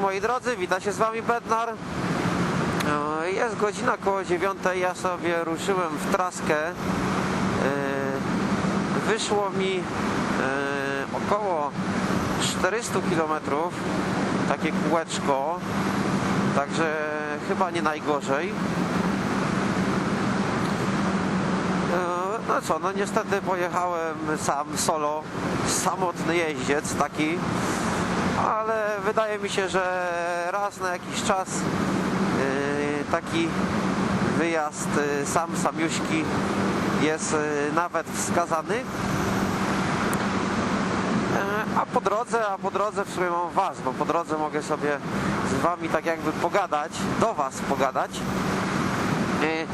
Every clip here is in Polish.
moi drodzy, wita się z wami Bednar. E, Jest godzina koło dziewiątej, ja sobie ruszyłem w traskę. E, Wyszło mi e, około 400 km, takie kółeczko, także chyba nie najgorzej. E, No co, no niestety pojechałem sam solo, samotny jeździec taki, ale wydaje mi się, że raz na jakiś czas yy, taki wyjazd yy, sam samiuśki jest yy, nawet wskazany. Yy, A po drodze, a po drodze w sumie mam was, bo po drodze mogę sobie z wami tak jakby pogadać, do was pogadać. Yy,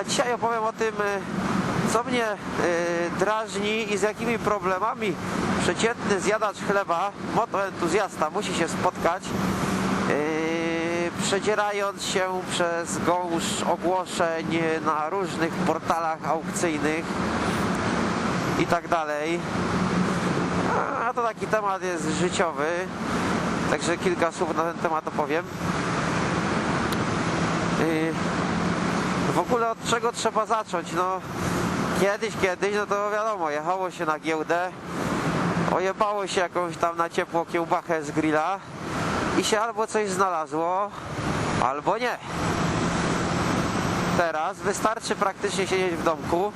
a dzisiaj opowiem o tym, y, co mnie y, drażni i z jakimi problemami przeciętny zjadacz chleba, motoentuzjasta musi się spotkać, y, przedzierając się przez gąszcz ogłoszeń na różnych portalach aukcyjnych i tak dalej. A to taki temat jest życiowy, także kilka słów na ten temat opowiem. Y, w ogóle od czego trzeba zacząć? No kiedyś, kiedyś, no to wiadomo, jechało się na giełdę, ojebało się jakąś tam na ciepło kiełbachę z grilla i się albo coś znalazło, albo nie. Teraz wystarczy praktycznie siedzieć w domku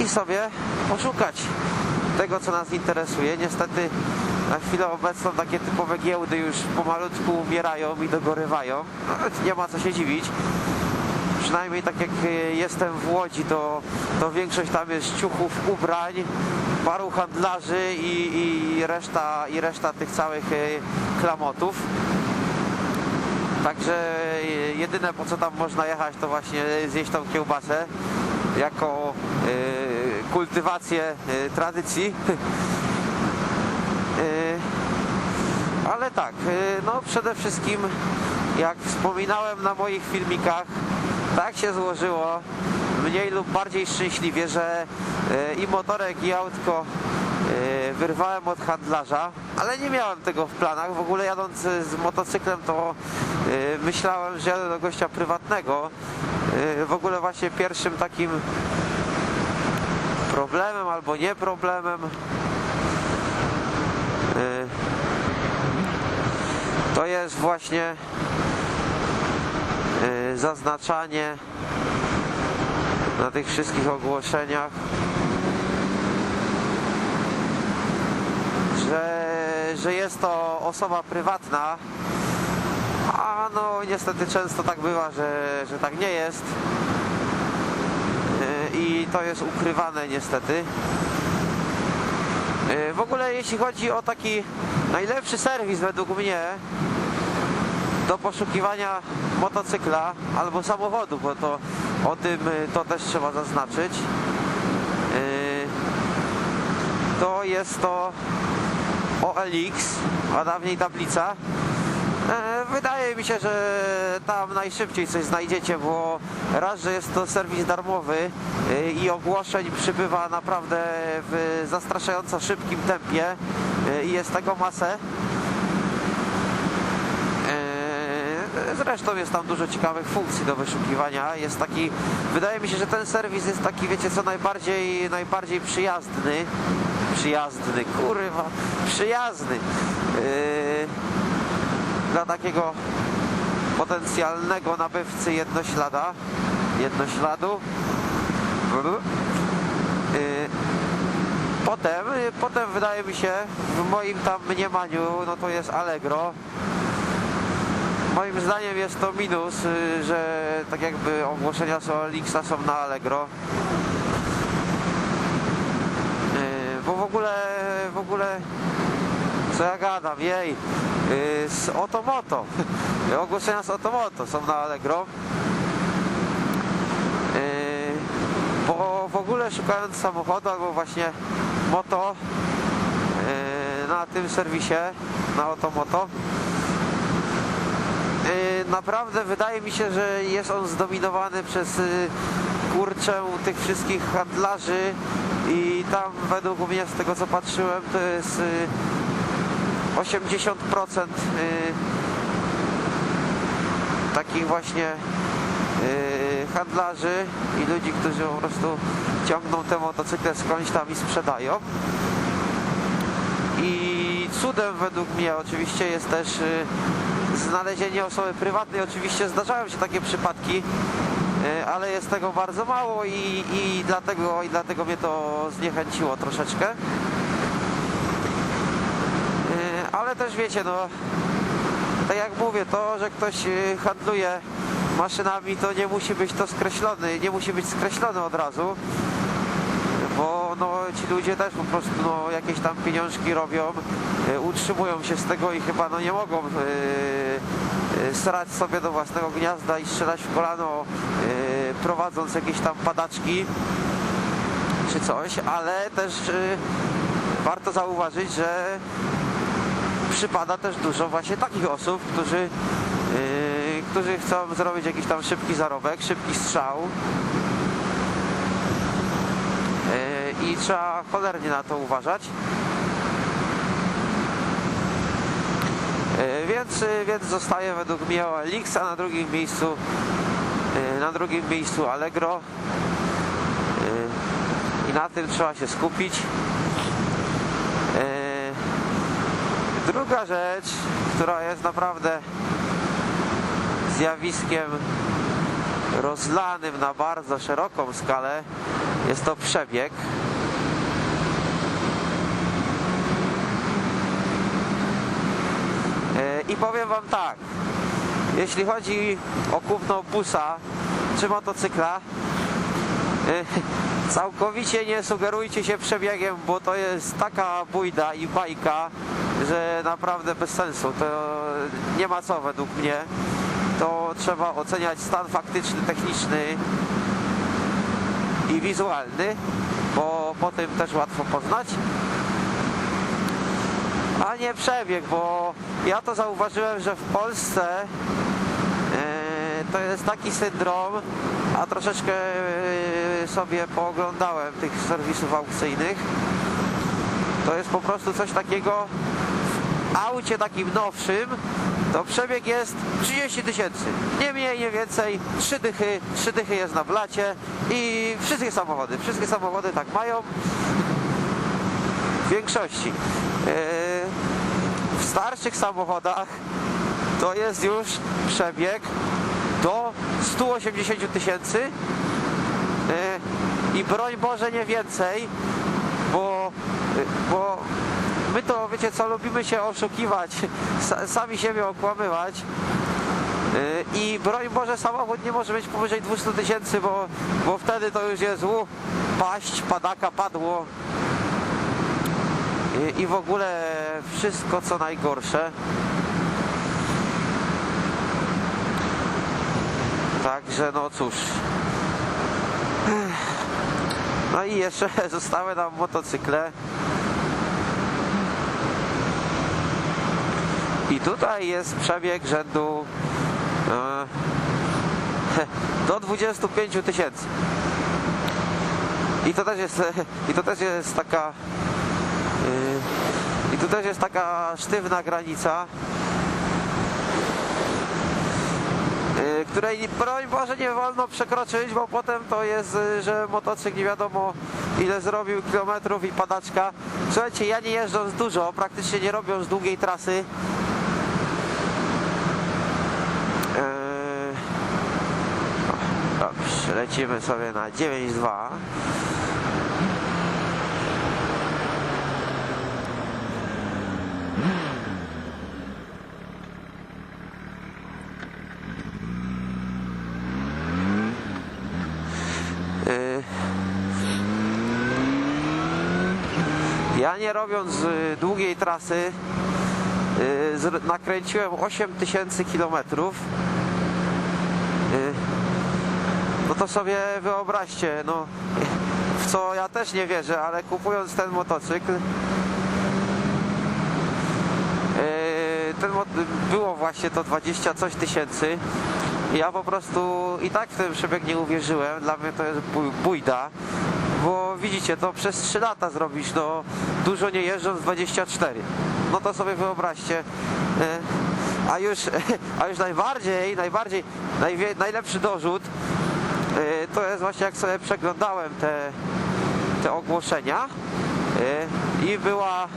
i sobie poszukać tego, co nas interesuje. Niestety na chwilę obecną takie typowe giełdy już pomalutku umierają i dogorywają. Nie ma co się dziwić. Przynajmniej tak jak e, jestem w Łodzi, to, to większość tam jest ciuchów, ubrań, paru handlarzy i, i, reszta, i reszta tych całych e, klamotów. Także e, jedyne po co tam można jechać to właśnie zjeść tą kiełbasę jako e, kultywację e, tradycji. Ale tak, no przede wszystkim jak wspominałem na moich filmikach, tak się złożyło mniej lub bardziej szczęśliwie, że e, i motorek i autko e, wyrwałem od handlarza, ale nie miałem tego w planach. W ogóle jadąc z motocyklem to e, myślałem, że jadę do gościa prywatnego. W ogóle właśnie pierwszym takim problemem albo nie problemem to jest właśnie zaznaczanie na tych wszystkich ogłoszeniach, że, że jest to osoba prywatna, a no niestety często tak bywa, że, że tak nie jest E, i to jest ukrywane niestety. E, W ogóle jeśli chodzi o taki najlepszy serwis według mnie do poszukiwania motocykla albo samochodu, bo to o tym y, to też trzeba zaznaczyć. Y, To jest to OLX, a dawniej tablica. E, Wydaje mi się, że tam najszybciej coś znajdziecie, bo raz, że jest to serwis darmowy y, i ogłoszeń przybywa naprawdę w zastraszająco szybkim tempie i jest tego masę. Zresztą jest tam dużo ciekawych funkcji do wyszukiwania. Jest taki, wydaje mi się, że ten serwis jest taki, wiecie co, najbardziej, najbardziej przyjazny. Przyjazny, kurwa, przyjazny. Eee, Dla takiego potencjalnego nabywcy jednoślada, jednośladu. Eee, Potem, potem wydaje mi się, w moim tam mniemaniu, no to jest Allegro. Moim zdaniem jest to minus, y, że tak jakby ogłoszenia z Olixa są na Allegro. Y, Bo w ogóle, w ogóle, co ja gadam, jej, y, z Otomoto. Ogłoszenia z Otomoto są na Allegro. Bo w ogóle szukając samochodu albo właśnie moto na tym serwisie, na Otomoto, naprawdę wydaje mi się, że jest on zdominowany przez y, kurczę tych wszystkich handlarzy i tam według mnie z tego co patrzyłem to jest y, 80% y, takich właśnie y, handlarzy i ludzi, którzy po prostu ciągną te motocykle skądś tam i sprzedają. I cudem według mnie oczywiście jest też y, znalezienie osoby prywatnej. Oczywiście zdarzają się takie przypadki, y, ale jest tego bardzo mało i, i, dlatego, i dlatego mnie to zniechęciło troszeczkę. Y, Ale też wiecie, no tak jak mówię, to, że ktoś y, handluje maszynami, to nie musi być to skreślony, nie musi być skreślony od razu, bo no, ci ludzie też po prostu no, jakieś tam pieniążki robią, y, utrzymują się z tego i chyba no, nie mogą y, y, strać sobie do własnego gniazda i strzelać w kolano, prowadząc jakieś tam padaczki czy coś, ale też warto zauważyć, że przypada też dużo właśnie takich osób, którzy, którzy chcą zrobić jakiś tam szybki zarobek, szybki strzał. Yy, I trzeba cholernie na to uważać. Yy, więc, yy, więc zostaje według mnie OLX, a na drugim miejscu yy, na drugim miejscu Allegro. I na tym trzeba się skupić. Druga rzecz, która jest naprawdę zjawiskiem rozlanym na bardzo szeroką skalę, jest to przebieg. I powiem Wam tak, jeśli chodzi o kupno busa czy motocykla, e, całkowicie nie sugerujcie się przebiegiem, bo to jest taka bójda i bajka, że naprawdę bez sensu. To nie ma co według mnie. To trzeba oceniać stan faktyczny, techniczny i wizualny, bo po tym też łatwo poznać. A nie przebieg, bo ja to zauważyłem, że w Polsce e, to jest taki syndrom, a troszeczkę e, sobie pooglądałem tych serwisów aukcyjnych. To jest po prostu coś takiego w aucie takim nowszym to przebieg jest 30 tysięcy. Nie mniej, nie więcej. Trzy dychy, trzy dychy jest na blacie i wszystkie samochody, wszystkie samochody tak mają. W większości. Starszych samochodach to jest już przebieg do 180 tysięcy. Yy, i broń Boże nie więcej, bo, yy, bo my to wiecie co, lubimy się oszukiwać, sa- sami siebie okłamywać. Yy, i broń Boże samochód nie może mieć powyżej 200 tysięcy, bo, bo wtedy to już jest u, paść, padaka padło i, i w ogóle wszystko co najgorsze. Także no cóż. No i jeszcze zostały nam motocykle. I tutaj jest przebieg rzędu e, do 25 tysięcy. I to też jest i to też jest taka i tu też jest taka sztywna granica, yy, której broń Boże nie wolno przekroczyć, bo potem to jest, yy, że motocykl nie wiadomo ile zrobił kilometrów i padaczka. Słuchajcie, ja nie jeżdżąc dużo, praktycznie nie robiąc długiej trasy, Dobrze, lecimy sobie na 9.2. nie robiąc y, długiej trasy y, nakręciłem 8000 kilometrów. Y, No to sobie wyobraźcie, no w co ja też nie wierzę, ale kupując ten motocykl ten było właśnie to 20 coś tysięcy. Ja po prostu i tak w ten przebieg nie uwierzyłem. Dla mnie to jest bój- bójda. Bo widzicie, to przez 3 lata zrobić, no dużo nie jeżdżąc 24. no to sobie wyobraźcie. E, A już, a już najbardziej, najbardziej, najwie, najlepszy dorzut e, to jest właśnie jak sobie przeglądałem te, te ogłoszenia e, i była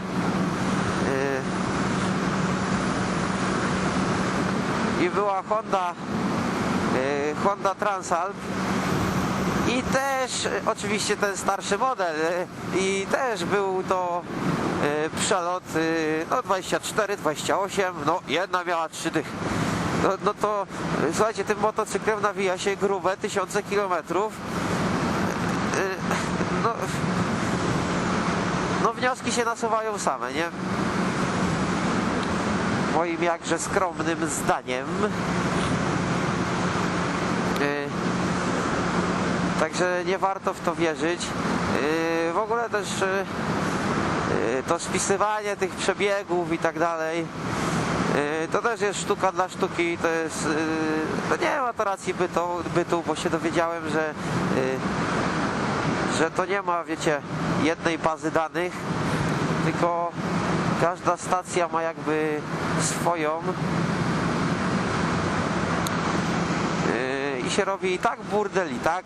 i była Honda Honda Transalp i też e, oczywiście ten starszy model e, i też był to e, przelot no 24, 28, no jedna miała trzy dych. No, no to słuchajcie, tym motocyklem nawija się grube tysiące kilometrów. No, no wnioski się nasuwają same, nie? Moim jakże skromnym zdaniem. Także nie warto w to wierzyć. Yy, W ogóle też yy, yy, to spisywanie tych przebiegów i tak dalej. To też jest sztuka dla sztuki. To jest. To nie ma to racji bytu, bytu bo się dowiedziałem, że, że to nie ma, wiecie, jednej bazy danych, tylko każda stacja ma jakby swoją. I się robi i tak burdel, i tak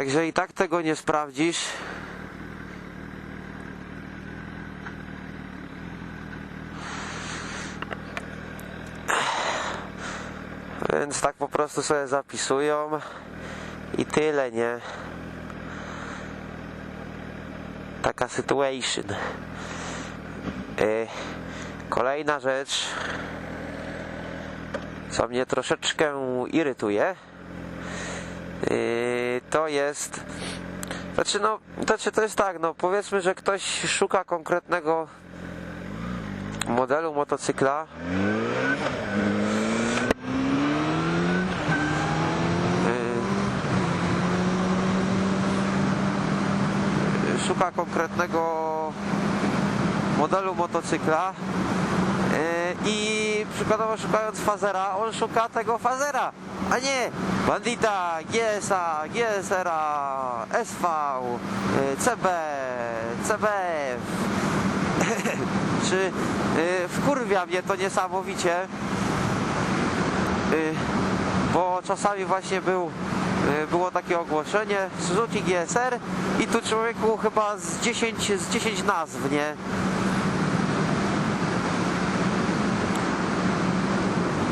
Także i tak tego nie sprawdzisz. Więc tak po prostu sobie zapisują i tyle, nie? Taka situation. Y, Kolejna rzecz, co mnie troszeczkę irytuje, Yy, to jest. Znaczy, no, znaczy to jest tak, no powiedzmy, że ktoś szuka konkretnego modelu motocykla. Yy, Szuka konkretnego modelu motocykla yy, i przykładowo szukając fazera, on szuka tego fazera, a nie Bandita, GSA, GSR-a, SV, y, CB, CBF. Czy y, wkurwia mnie to niesamowicie, y, bo czasami właśnie był, było takie ogłoszenie Suzuki GSR i tu człowieku chyba z 10, z 10 nazw, nie?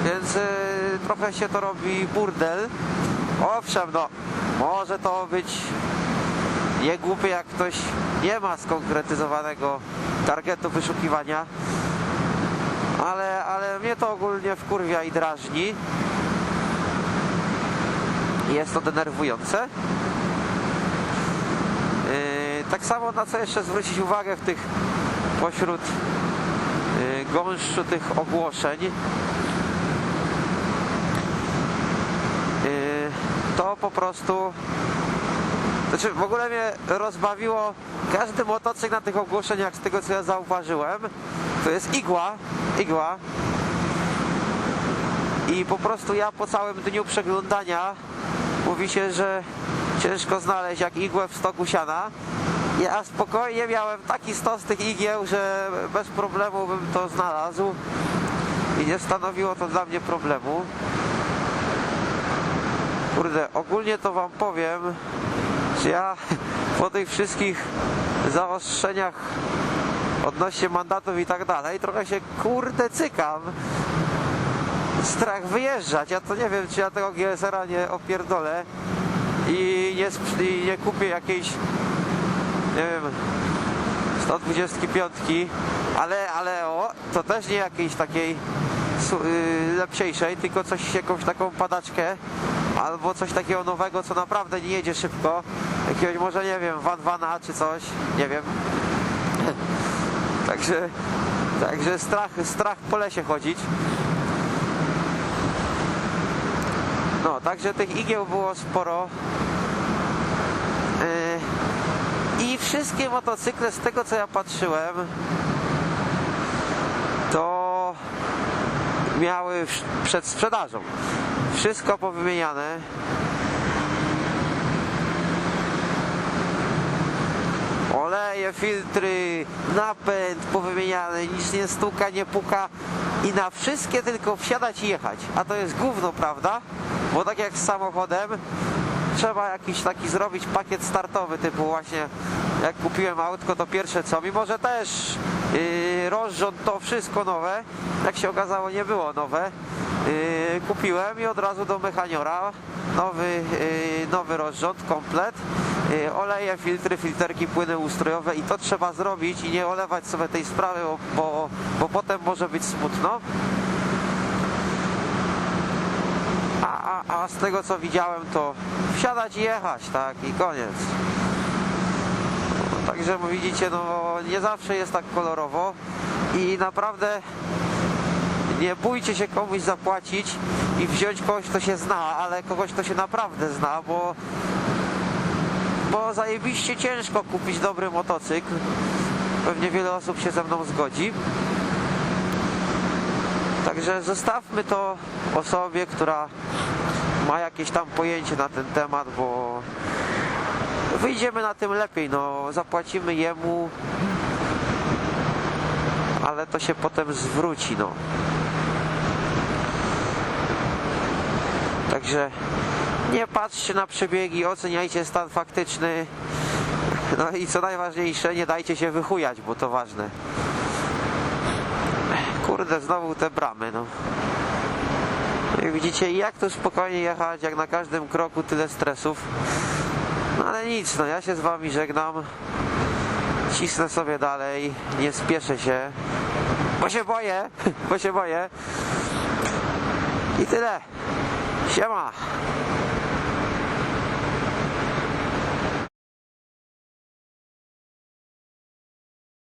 Więc trochę się to robi burdel. Owszem, no, może to być nie głupie, jak ktoś nie ma skonkretyzowanego targetu wyszukiwania, ale, ale mnie to ogólnie wkurwia i drażni. Jest to denerwujące. Yy, tak samo na co jeszcze zwrócić uwagę w tych pośród yy, gąszczu tych ogłoszeń Yy, to po prostu znaczy w ogóle mnie rozbawiło każdy motocykl na tych ogłoszeniach z tego co ja zauważyłem. To jest igła igła. I po prostu ja po całym dniu przeglądania mówi się, że ciężko znaleźć jak igłę w stoku siana. Ja spokojnie miałem taki stos tych igieł, że bez problemu bym to znalazł. I nie stanowiło to dla mnie problemu Kurde, ogólnie to wam powiem, że ja po tych wszystkich zaostrzeniach odnośnie mandatów i tak dalej, trochę się kurde cykam. Strach wyjeżdżać. Ja to nie wiem, czy ja tego GSR-a nie opierdolę i nie, i nie kupię jakiejś, nie wiem, 125, ale, ale o, to też nie jakiejś takiej yy, lepsiejszej, tylko coś, jakąś taką padaczkę albo coś takiego nowego, co naprawdę nie jedzie szybko. Jakiegoś może, nie wiem, Van Vana czy coś, nie wiem. Także, także strach, strach po lesie chodzić. No, także tych igieł było sporo. Yy, I wszystkie motocykle, z tego co ja patrzyłem, to miały przed sprzedażą. Wszystko powymieniane. Oleje, filtry, napęd powymieniane, nic nie stuka, nie puka i na wszystkie tylko wsiadać i jechać. A to jest gówno, prawda? Bo tak jak z samochodem, trzeba jakiś taki zrobić pakiet startowy, typu właśnie jak kupiłem autko, to pierwsze co, mimo że też yy, rozrząd to wszystko nowe, jak się okazało nie było nowe, yy, kupiłem i od razu do mechaniora nowy, yy, nowy rozrząd, komplet, yy, oleje, filtry, filterki, płyny ustrojowe i to trzeba zrobić i nie olewać sobie tej sprawy, bo, bo, bo potem może być smutno. A, a, a z tego co widziałem to wsiadać i jechać, tak i koniec. Także widzicie, no nie zawsze jest tak kolorowo i naprawdę nie bójcie się komuś zapłacić i wziąć kogoś, kto się zna, ale kogoś, kto się naprawdę zna, bo bo zajebiście ciężko kupić dobry motocykl. Pewnie wiele osób się ze mną zgodzi. Także zostawmy to osobie, która ma jakieś tam pojęcie na ten temat, bo wyjdziemy na tym lepiej, no zapłacimy jemu, ale to się potem zwróci, no. Także nie patrzcie na przebiegi, oceniajcie stan faktyczny. No i co najważniejsze, nie dajcie się wychujać, bo to ważne. Kurde, znowu te bramy, no. No i widzicie, jak tu spokojnie jechać, jak na każdym kroku tyle stresów. No ale nic, no ja się z wami żegnam. Cisnę sobie dalej, nie spieszę się, bo się boję, bo się boję. I tyle. 行吧。